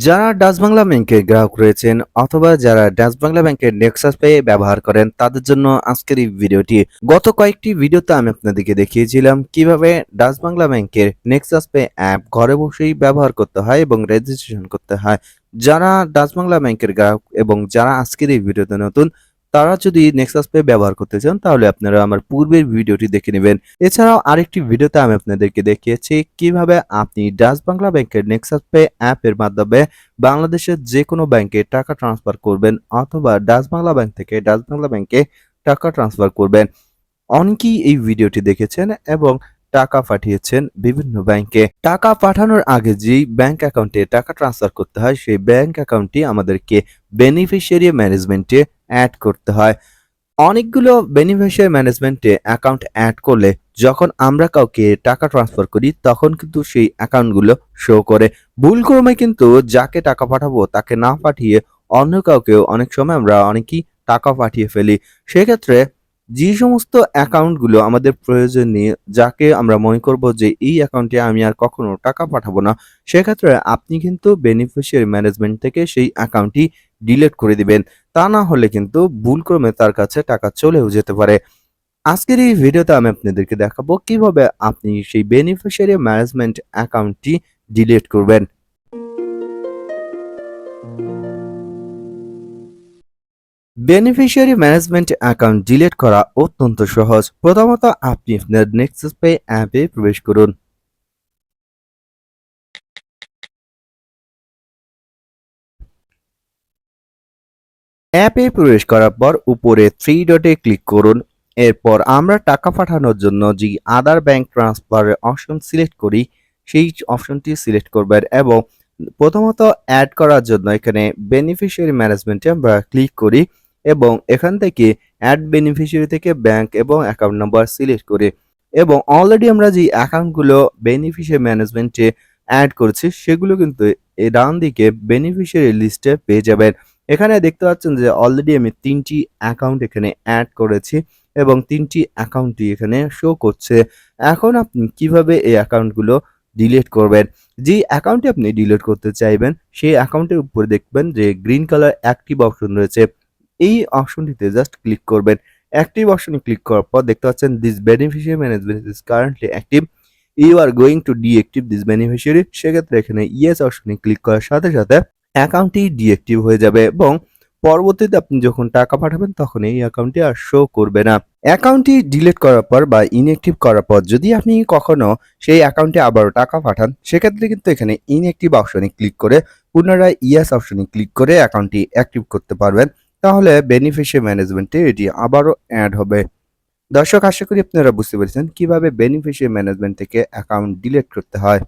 যারা ডাচ বাংলা ব্যাংকের গ্রাহক রয়েছেন অথবা যারা ডাচ বাংলা ব্যাংকের নেক্সাস পে ব্যবহার করেন, তাদের জন্য আজকের এই ভিডিওটি। গত কয়েকটি ভিডিওতে আমি আপনাদেরকে দেখিয়েছিলাম কীভাবে ডাচ বাংলা ব্যাংকের নেক্সাস পে অ্যাপ ঘরে বসেই ব্যবহার করতে হয় এবং রেজিস্ট্রেশন করতে হয়। যারা ডাচ বাংলা ব্যাংকের গ্রাহক এবং যারা আজকের এই ভিডিওতে নতুন তারা যদি নেক্সাস পে ব্যবহার করতে চান, তাহলে আপনারা আমার পূর্বের ভিডিওটি দেখে নেবেন। এছাড়াও আরেকটি ভিডিওতে আমি আপনাদেরকে দেখিয়েছি কীভাবে আপনি ডাচ বাংলা ব্যাংকের নেক্সাস পে অ্যাপের মাধ্যমে বাংলাদেশের যে কোনো ব্যাংকে টাকা ট্রান্সফার করবেন অথবা ডাচ বাংলা ব্যাংক থেকে ডাচ বাংলা ব্যাংকে টাকা ট্রান্সফার করবেন। অনেকেই এই ভিডিওটি দেখেছেন এবং টাকা পাঠিয়েছেন বিভিন্ন ব্যাংকে। টাকা পাঠানোর আগে যেই ব্যাংক অ্যাকাউন্টে টাকা ট্রান্সফার করতে হয়, সেই ব্যাংক অ্যাকাউন্টটি আমাদেরকে বেনিফিশিয়ারি ম্যানেজমেন্টে অ্যাড করতে হয়। অনেকগুলো বেনিফিশিয়ারি ম্যানেজমেন্টে অ্যাকাউন্ট অ্যাড করলে যখন আমরা কাউকে টাকা ট্রান্সফার করি, তখন কিন্তু সেই অ্যাকাউন্টগুলো শো করে। ভুলক্রমে কিন্তু যাকে টাকা পাঠাবো, তাকে না পাঠিয়ে অন্য কাউকেও অনেক সময় আমরা অনেকেই টাকা পাঠিয়ে ফেলি। সেক্ষেত্রে যে সমস্ত অ্যাকাউন্টগুলো আমাদের প্রয়োজন নেই যাকে আমরা মনে করব যে এই অ্যাকাউন্টে আমি আর কখনো টাকা পাঠাবো না, সেক্ষেত্রে আপনি কিন্তু বেনিফিশিয়ারি ম্যানেজমেন্ট থেকে সেই অ্যাকাউন্টটি ডিলিট করে দিবেন, তা না হলে কিন্তু ভুলক্রমে তার কাছে টাকা চলেও যেতে পারে। আজকের এই ভিডিওতে আমি আপনাদেরকে দেখাবো কীভাবে আপনি সেই বেনিফিশিয়ারি ম্যানেজমেন্ট অ্যাকাউন্টটি ডিলিট করবেন। বেনিফিশিয়ারি ম্যানেজমেন্ট অ্যাকাউন্ট ডিলিট করা অত্যন্ত সহজ। প্রথমত আপনি আপনার নেক্সাস পে অ্যাপে প্রবেশ করুন। অ্যাপে প্রবেশ করার পর উপরে থ্রি ডটে ক্লিক করুন। এরপর আমরা টাকা পাঠানোর জন্য যে আদার ব্যাংক ট্রান্সফারের অপশন সিলেক্ট করি, সেই অপশনটি সিলেক্ট করবেন এবং প্রথমত অ্যাড করার জন্য এখানে বেনিফিশিয়ারি ম্যানেজমেন্টে আমরা ক্লিক করি এবং এখান থেকে অ্যাড বেনিফিশিয়ারি থেকে ব্যাংক এবং অ্যাকাউন্ট নাম্বার সিলেক্ট করি। এবং অলরেডি আমরা যে অ্যাকাউন্টগুলো বেনিফিশিয়ারি ম্যানেজমেন্টে অ্যাড করছি, সেগুলো কিন্তু ডান দিকে বেনিফিশিয়ারি লিস্টে পেয়ে যাবেন। এখানে দেখতে পাচ্ছেন যে অলরেডি আমি তিনটি অ্যাকাউন্ট এখানে অ্যাড করেছি এবং তিনটি অ্যাকাউন্টই এখানে শো করছে। এখন আপনি কীভাবে এই অ্যাকাউন্টগুলো ডিলিট করবেন? যে অ্যাকাউন্টে আপনি ডিলিট করতে চাইবেন, সেই অ্যাকাউন্টের উপরে দেখবেন যে গ্রিন কালার অ্যাক্টিভ অপশন রয়েছে। এই অপশনটিতে জাস্ট ক্লিক করবেন। অ্যাক্টিভ অপশনে ক্লিক করার পর দেখতে পাচ্ছেন this beneficiary management is currently active you are going to deactive this beneficiary সেক্ষেত্রে এখানে ইয়েস অপশনে ক্লিক করার সাথে সাথে অ্যাকাউন্টটি ডিএক্টিভ হয়ে যাবে এবং পরবর্তীতে আপনি যখন টাকা পাঠাবেন, তখন এই অ্যাকাউন্টটি আর শো করবে না। অ্যাকাউন্টটি ডিলিট করার পর বা ইনঅ্যাক্টিভ করার পর যদি আপনি কখনো সেই অ্যাকাউন্টে আবারও টাকা পাঠান, সেক্ষেত্রে কিন্তু এখানে ইনঅ্যাক্টিভ অপশনে ক্লিক করে পুনরায় ইয়েস অপশনে ক্লিক করে অ্যাকাউন্টটি অ্যাক্টিভ করতে পারবেন। তাহলে বেনিফিশিয়ারি ম্যানেজমেন্টে এটি আবারও অ্যাড হবে। দর্শক, আশা করি আপনারা বুঝতে পেরেছেন কীভাবে বেনিফিশিয়ারি ম্যানেজমেন্ট থেকে অ্যাকাউন্ট ডিলিট করতে হয়।